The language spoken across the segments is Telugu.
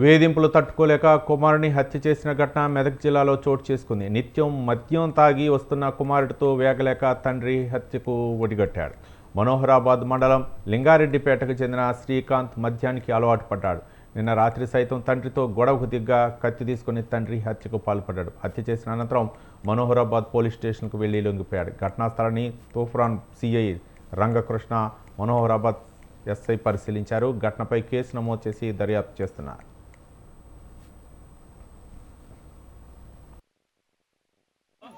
వేధింపులు తట్టుకోలేక కుమారుని హత్య చేసిన ఘటన మెదక్ జిల్లాలో చోటు చేసుకుంది. నిత్యం మద్యం తాగి వస్తున్న కుమారుడితో వేగలేక తండ్రి హత్యకు ఒడిగట్టాడు. మనోహరాబాద్ మండలం లింగారెడ్డిపేటకు చెందిన శ్రీకాంత్ మద్యానికి అలవాటు పడ్డాడు. నిన్న రాత్రి సైతం తండ్రితో గొడవకు దిగ్గా కత్తి తీసుకుని తండ్రి హత్యకు పాల్పడ్డాడు. హత్య చేసిన అనంతరం మనోహరాబాద్ పోలీస్ స్టేషన్కు వెళ్ళి లొంగిపోయాడు. ఘటనా స్థలాన్ని తూఫాన్ సిఐ రంగకృష్ణ మనోహరాబాద్ ఎస్ఐ పరిశీలించారు. ఘటనపై కేసు నమోదు చేసి దర్యాప్తు చేస్తున్నారు.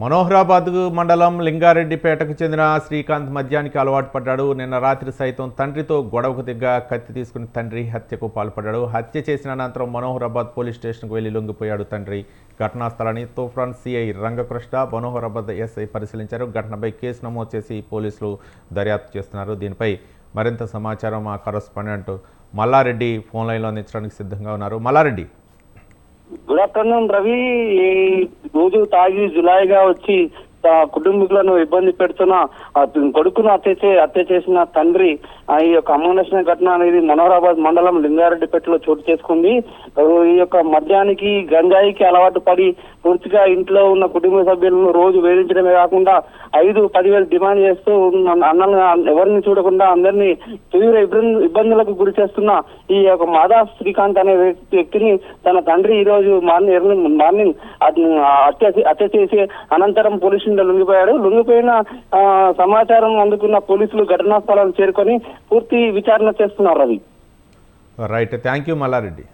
మనోహరాబాద్ మండలం లింగారెడ్డిపేటకు చెందిన శ్రీకాంత్ మద్యానికి అలవాటు పడ్డాడు. నిన్న రాత్రి సైతం తండ్రితో గొడవకు దిగ్గా కత్తి తీసుకుని తండ్రి హత్యకు పాల్పడ్డాడు. హత్య చేసిన అనంతరం మనోహరాబాద్ పోలీస్ స్టేషన్కు వెళ్ళి లొంగిపోయాడు తండ్రి. ఘటనా స్థలాన్ని తూఫాన్ సిఐ రంగకృష్ణ మనోహరాబాద్ ఎస్ఐ పరిశీలించారు. ఘటనపై కేసు నమోదు చేసి పోలీసులు దర్యాప్తు చేస్తున్నారు. దీనిపై మరింత సమాచారం మా కరస్పాండెంట్ మల్లారెడ్డి ఫోన్ లైన్లో అందించడానికి సిద్ధంగా ఉన్నారు. మల్లారెడ్డి. గుడ్ ఆఫ్టర్నూన్ రవి ఈ రోజు తాగి జులాయిగా వచ్చి కుటుంబీకులను ఇబ్బంది పెడుతున్న కొడుకును హత్య చే హత్య చేసిన తండ్రి ఈ యొక్క అమానుషణ ఘటన అనేది మనోహరాబాద్ మండలం లింగారెడ్డిపేటలో చోటు చేసుకుంది. ఈ యొక్క మద్యానికి గంజాయికి అలవాటు పడి పూర్తిగా ఇంట్లో ఉన్న కుటుంబ సభ్యులను రోజు వేధించడమే కాకుండా ఐదు పదివేలు డిమాండ్ చేస్తూ అన్నలు ఎవరిని చూడకుండా అందరినీ తీవ్ర ఇబ్బంది ఇబ్బందులకు గురి చేస్తున్న ఈ యొక్క మాధా శ్రీకాంత్ అనే వ్యక్తి- వ్యక్తిని తన తండ్రి ఈ రోజు మార్నింగ్ మార్నింగ్ హత్య హత్య చేసి అనంతరం పోలీసు స్టేషన్లో లొంగిపోయాడు. లొంగిపోయిన సమాచారం అందుకున్న పోలీసులు ఘటనా స్థలాన్ని చేరుకొని పూర్తి విచారణ చేస్తున్నారు Ravi right thank you Mallareddy